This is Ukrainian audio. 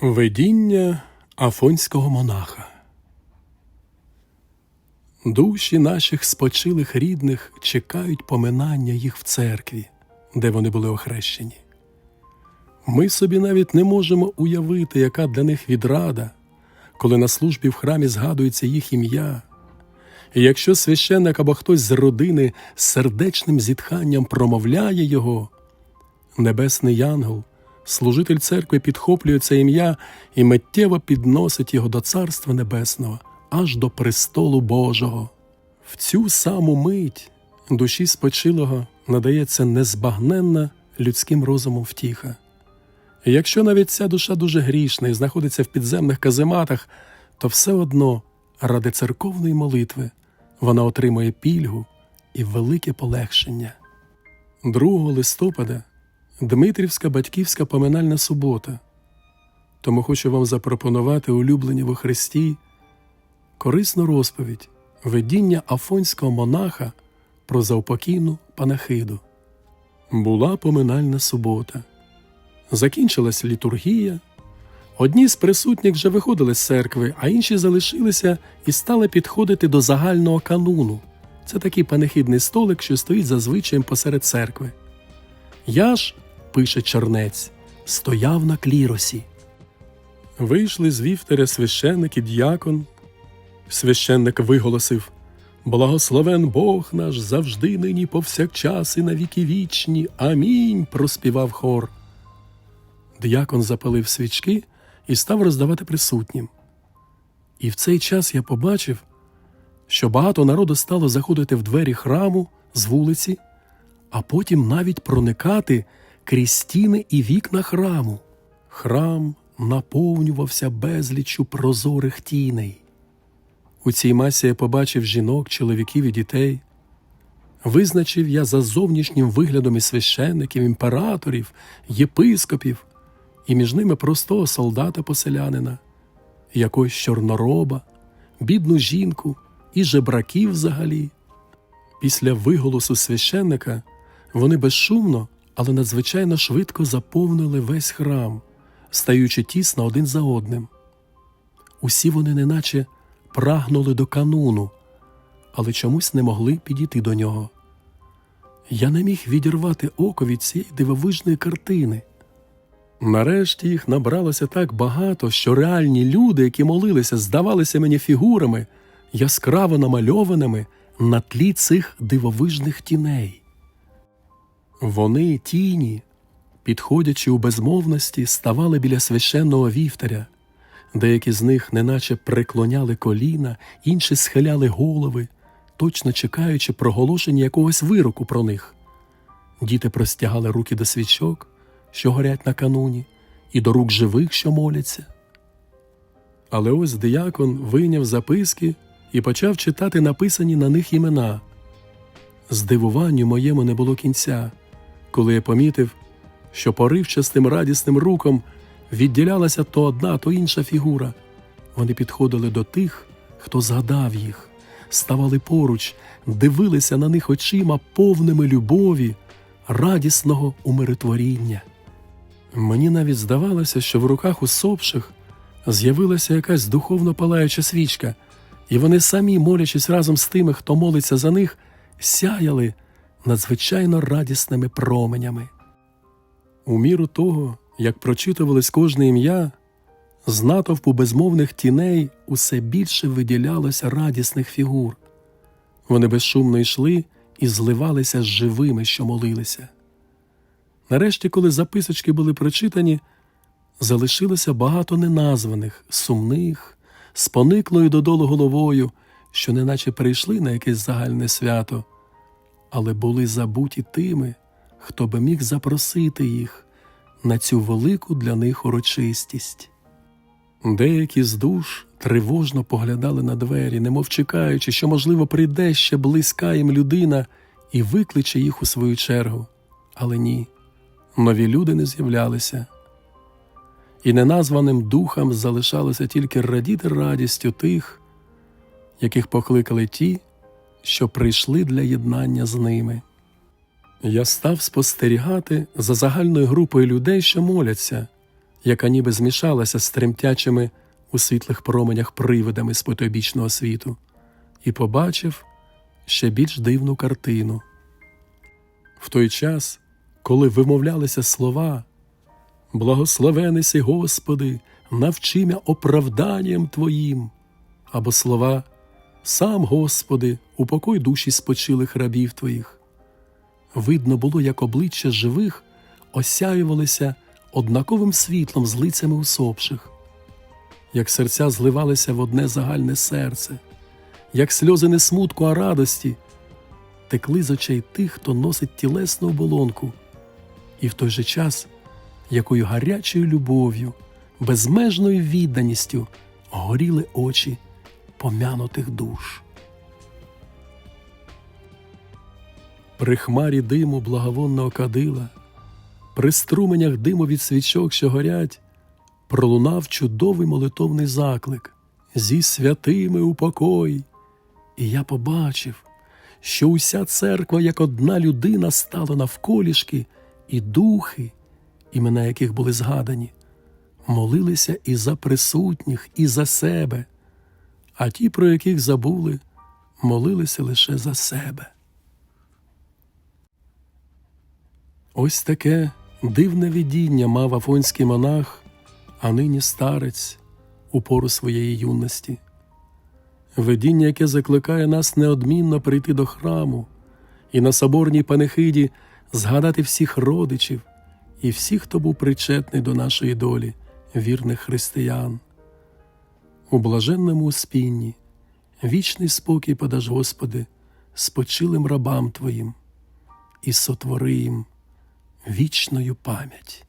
Видіння афонського монаха. Душі наших спочилих рідних чекають поминання їх в церкві, де вони були охрещені. Ми собі навіть не можемо уявити, яка для них відрада, коли на службі в храмі згадується їх ім'я. І якщо священник або хтось з родини з сердечним зітханням промовляє його, небесний янгол, служитель церкви підхоплює це ім'я і миттєво підносить його до Царства Небесного, аж до престолу Божого. В цю саму мить душі спочилого надається незбагненна людським розумом втіха. І якщо навіть ця душа дуже грішна і знаходиться в підземних казематах, то все одно ради церковної молитви вона отримує пільгу і велике полегшення. 2 листопада Дмитрівська батьківська поминальна субота. Тому хочу вам запропонувати улюблені во Христі корисну розповідь видіння афонського монаха про заупокійну панахиду. Була поминальна субота. Закінчилась літургія. Одні з присутніх вже виходили з церкви, а інші залишилися і стали підходити до загального кануну. Це такий панихидний столик, що стоїть за звичаєм посеред церкви. Я ж, пише Чернець, стояв на кліросі. Вийшли з вівтаря священник і діякон. Священник виголосив Благословен Бог наш завжди нині повсякчас і на віки вічні. Амінь. проспівав хор. Діякон запалив свічки і став роздавати присутнім. І в цей час я побачив, що багато народу стало заходити в двері храму з вулиці, а потім навіть проникати крізь стіни і вікна храму. Храм наповнювався безліччю прозорих тіней. У цій масі я побачив жінок, чоловіків і дітей. Визначив я за зовнішнім виглядом і священників, імператорів, єпископів, і між ними простого солдата-поселянина, якогось чорнороба, бідну жінку і жебраків взагалі. Після виголосу священника вони безшумно, але надзвичайно швидко заповнили весь храм, стаючи тісно один за одним. Усі вони неначе прагнули до кануну, але чомусь не могли підійти до нього. Я не міг відірвати око від цієї дивовижної картини. Нарешті їх набралося так багато, що реальні люди, які молилися, здавалися мені фігурами, яскраво намальованими на тлі цих дивовижних тіней. Вони, тіні, підходячи у безмовності, ставали біля священного вівтаря. Деякі з них неначе преклоняли коліна, інші схиляли голови, точно чекаючи проголошення якогось вироку про них. Діти простягали руки до свічок, що горять на кануні, і до рук живих, що моляться. Але ось диякон вийняв записки і почав читати написані на них імена. Здивуванню моєму не було кінця, коли я помітив, що поривчастим радісним руком відділялася то одна, то інша фігура. Вони підходили до тих, хто згадав їх, ставали поруч, дивилися на них очима повними любові, радісного умиротворіння. Мені навіть здавалося, що в руках усопших з'явилася якась духовно палаюча свічка, і вони самі, молячись разом з тими, хто молиться за них, сяяли надзвичайно радісними променями. У міру того, як прочитувалось кожне ім'я, з натовпу безмовних тіней усе більше виділялося радісних фігур. Вони безшумно йшли і зливалися з живими, що молилися. Нарешті, коли записочки були прочитані, залишилося багато неназваних, сумних, з пониклою додолу головою, що неначе прийшли на якесь загальне свято, але були забуті тими, хто би міг запросити їх на цю велику для них урочистість. Деякі з душ тривожно поглядали на двері, немов чекаючи, що, можливо, прийде ще близька їм людина і викличе їх у свою чергу. Але ні, нові люди не з'являлися. І неназваним духам залишалося тільки радіти радістю тих, яких покликали ті, що прийшли для єднання з ними. Я став спостерігати за загальною групою людей, що моляться, яка ніби змішалася з тремтячими у світлих променях привидами з потойбічного світу, і побачив ще більш дивну картину. В той час, коли вимовлялися слова Благословений си, Господи, навчи мя оправданням Твоїм, або слова Сам, Господи, упокой душі спочилих рабів Твоїх. Видно було, як обличчя живих осяювалися однаковим світлом з лицями усопших, як серця зливалися в одне загальне серце, як сльози не смутку, а радості текли з очей тих, хто носить тілесну оболонку, і в той же час якою гарячою любов'ю, безмежною відданістю горіли очі пом'янутих душ. При хмарі диму благовонного кадила, при струменях диму від свічок, що горять, пролунав чудовий молитовний заклик зі святими у покої. І я побачив, що уся церква, як одна людина, стала навколішки, і духи, імена яких були згадані, молилися і за присутніх, і за себе, а ті, про яких забули, молилися лише за себе. Ось таке дивне видіння мав афонський монах, а нині старець у пору своєї юності. Видіння, яке закликає нас неодмінно прийти до храму і на соборній панихиді згадати всіх родичів і всіх, хто був причетний до нашої долі, вірних християн. У блаженному успінні, вічний спокій подаш, Господи, спочилим рабам Твоїм і сотвори їм вічною пам'ять.